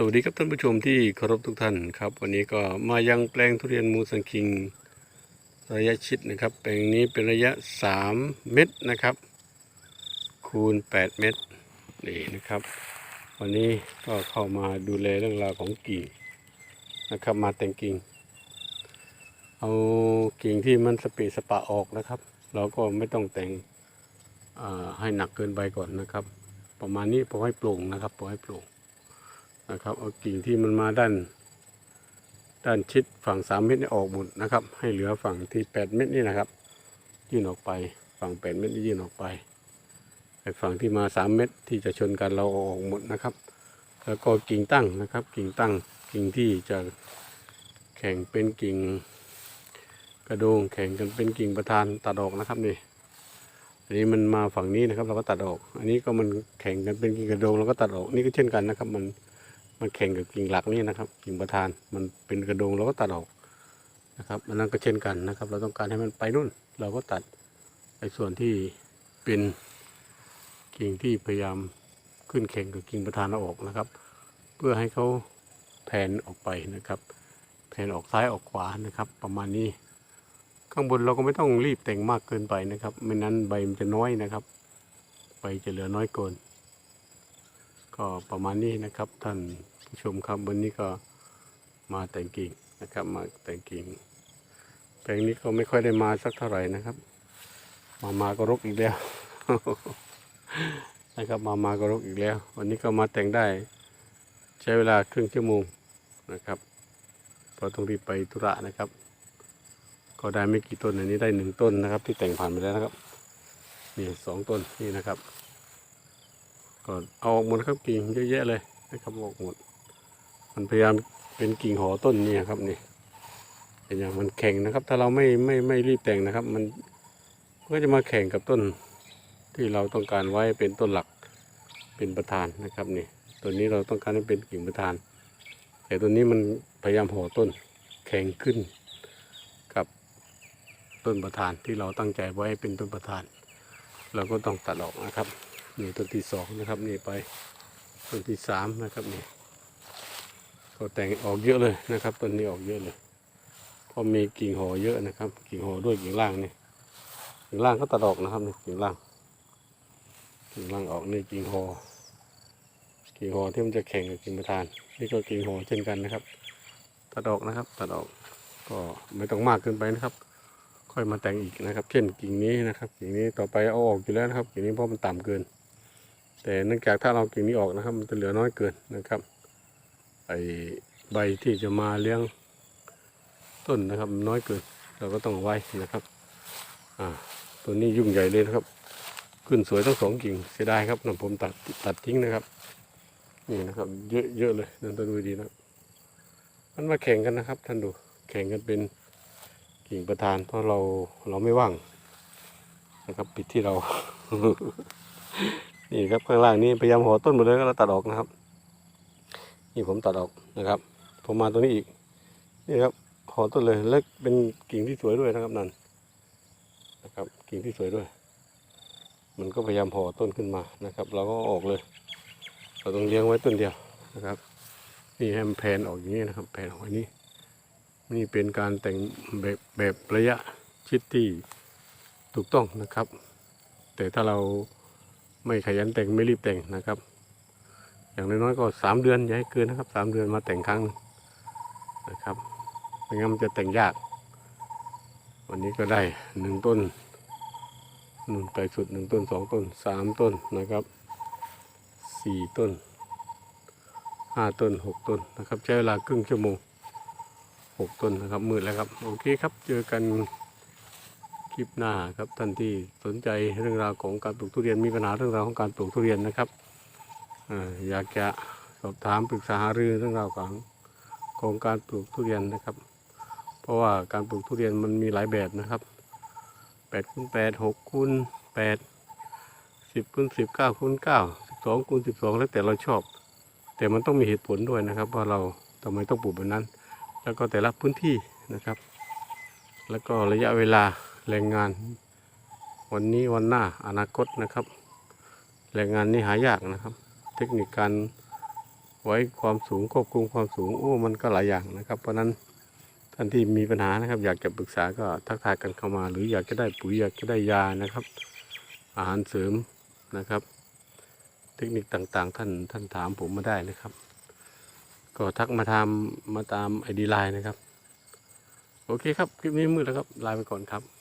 สวัสดีครับท่านผู้ชมที่เคารพทุกท่านครับ วันนี้ก็มายังแปลงทุเรียนมูสังคิง ระยะชิดนะครับ แปลงนี้เป็นระยะ 3 เมตรนะครับ คูณ 8 เมตรนี่นะครับ วันนี้ก็เข้ามาดูแลเรื่องราวของกิ่งนะครับ มาแต่งกิ่ง เอากิ่งที่มันสปะสปะออกนะครับ เราก็ไม่ต้องแต่งให้หนักเกินไปก่อนนะครับ ประมาณนี้พอให้โปร่งนะครับพอให้โปร่ง นะครับเอากิ่งที่มันมาด้าน ด้านชิดฝั่ง 3 เมตรนี่ออกหมดนะครับ ให้เหลือฝั่งที่ 8 เมตรนี่นะครับ ยื่นออกไปฝั่ง 8 เมตรนี่ยื่นออกไปไอ้ฝั่งที่มา 3 เมตรที่จะชนกันเราเอาออกหมดนะครับ แล้วก็กิ่งตั้งนะครับ กิ่งตั้งกิ่งที่จะแข่งเป็นกิ่งกระโดงแข่งกันเป็นกิ่งประธานตัดออกนะครับนี่อันนี้มันมาฝั่งนี้นะครับเราก็ตัดออก อันนี้ก็มันแข่งกันเป็นกิ่งกระโดงเราก็ตัดออกนี่ก็เช่นกันนะครับ มัน มันแข่งกับกิ่งหลักนี่นะครับกิ่งประธานมันเป็นกระโดงเราก็ตัดออกนะครับอันนั้นก็เช่นกันนะครับ เราต้องการให้มันไปนู่น เราก็ตัดในส่วนที่เป็นกิ่งที่พยายามขึ้นแข่งกับกิ่งประธานอออกนะครับ เพื่อให้เขาแผ่นออกไปนะครับแผ่นออกซ้ายออกขวานะครับ ประมาณนี้ข้างบนเราก็ไม่ต้องรีบแต่งมากเกินไปนะครับ ไม่นั้นใบมันจะน้อยนะครับ ใบจะเหลือน้อยเกิน ก็ประมาณนี้นะครับท่านผู้ชมครับวันนี้ก็มาแต่งกิ่งนะครับ มาแต่งกิ่งแปลงนี้ก็ไม่ค่อยได้มาสักเท่าไหร่นะครับ มามาก็รกอีกแล้วนะครับมามาก็รกอีกแล้ว วันนี้ก็มาแต่งได้ ใช้เวลาครึ่งชั่วโมงนะครับเพราะต้องรีบไปธุระนะครับ ก็ได้ไม่กี่ต้นอันนี้ได้หนึ่งต้นนะครับ ที่แต่งผ่านไปแล้วนะครับนี่สองต้นนี่นะครับ ก็เอาออกหมดครับกิ่งเยอะแยะเลยนะครับอออกหมด มันพยายามเป็นกิ่งหอต้นนี่ครับนี่เป็นอย่างมันแข็งนะครับ ถ้าเราไม่ไม่ไม่รีบแต่งนะครับ มันก็จะมาแข่งกับต้นที่เราต้องการไว้เป็นต้นหลักเป็นประธานนะครับนี่ตัวนี้เราต้องการให้เป็นกิ่งประธาน แต่ตัวนี้มันพยายามห่อต้นแข็งขึ้นกับต้นประธานที่เราตั้งใจไว้เป็นต้นประธาน เราก็ต้องตัดออกนะครับ นี่ต้นที่สองนะครับนี่ไปต้นที่สามนะครับนี่ก็แต่งออกเยอะเลยนะครับต้นนี้ออกเยอะเลยเพราะมีกิ่งหอเยอะนะครับ กิ่งหอด้วยกิ่งล่างนี่กิ่งล่างก็ตัดออกนะครับนี่กิ่งล่าง กิ่งล่างออกนี่กิ่งหอกิ่งหอที่มันจะแข่งกับกิ่งประธาน นี่ก็กิ่งหอเช่นกันนะครับ ตัดออกนะครับ ตัดออกก็ไม่ต้องมากเกินไปนะครับ ค่อยมาแต่งอีกนะครับ เช่นกิ่งนี้นะครับ กิ่งนี้ต่อไปเอาออกอยู่แล้วนะครับ กิ่งนี้เพราะมันต่ำเกิน แต่เนื่องจากถ้าเรากิ่งนี้ออกนะครับ มันจะเหลือน้อยเกินนะครับไอใบที่จะมาเลี้ยงต้นนะครับ น้อยเกินเราก็ต้องไว้นะครับอ่าตัวนี้ยุ่งใหญ่เลยนะครับ ขึ้นสวยทั้งสองกิ่งเสียดายครับนะผมตัดตัดทิ้งนะครับ นี่นะครับ เยอะเยอะเลยนั่นต้องดูดีนะมันมาแข่งกันนะครับ ท่านดูแข่งกันเป็นกิ่งประธาน เพราะเราเราไม่ว่างนะครับ ปิดที่เรา นี่ครับข้างล่างนี่พยายามห่อต้นหมดเลยก็เราตัดออกนะครับ นี่ผมตัดออกนะครับ ผมมาตรงนี้อีก นี่ครับห่อต้นเลยแล้วเป็นกิ่งที่สวยด้วยนะครับนั่นนะครับ กิ่งที่สวยด้วย มันก็พยายามห่อต้นขึ้นมานะครับ เราก็อออกเลย เราต้องเลี้ยงไว้ต้นเดียวนะครับ นี่ให้มันแผ่นออกอย่างนี้นะครับ แผ่นออกอย่างนี้ นี่เป็นการแต่งแบบแบบระยะชิดที่ถูกต้องนะครับ แต่ถ้าเรา ไม่ขยันแต่งไม่รีบแต่งนะครับ อย่างน้อยๆก็สามเดือนอย่าให้เกินนะครับสามเดือนมาแต่งครั้งหนึ่งนะครับไม่งั้นมันจะแต่งยาก วันนี้ก็ได้หนึ่งต้นหนึ่งไกลสุดหนึ่งต้นสองต้นสามต้นนะครับสี่ต้นห้าต้นหกต้นนะครับ ใช้เวลาครึ่งชั่วโมงหกต้นนะครับมืดแล้วครับ โอเคครับ เจอกัน ลิปหน้าครับท่านที่สนใจเรื่องราวของการปลูกทุเรียนมีปัญหาเรื่องราวของการปลูกทุเรียนนะครับอยากจะสอบถามปรึกษาหารือเรื่องราวของของการปลูกทุเรียนนะครับ เพราะว่าการปลูกทุเรียนมันมีหลายแบบนะครับแปดคูณแปดหกคูณแปดสิบคูณสิบเก้าคูณเก้าสิบสองคูณสิบสองแล้วแต่เราชอบ แต่มันต้องมีเหตุผลด้วยนะครับว่าเราทำไมต้องปลูกแบบนั้น แล้วก็แต่ละพื้นที่นะครับ แล้วก็ระยะเวลา แรงงาน วันนี้วันหน้าอนาคตนะครับ แรงงานนี่หายากนะครับ เทคนิคการไว้ความสูงควบคุมความสูงโอ้มันก็หลายอย่างนะครับ เพราะฉะนั้นท่านที่มีปัญหานะครับ อยากจะปรึกษาก็ทักทายกันเข้ามา หรืออยากจะได้ปุ๋ยอยากจะได้ยานะครับ อาหารเสริมนะครับ เทคนิคต่างๆ ท่านท่านถามผมมาได้นะครับ ก็ทักมาทำมาตามไอดีไลน์นะครับ โอเคครับ คลิปนี้มืดแล้วครับลาไปก่อนครับ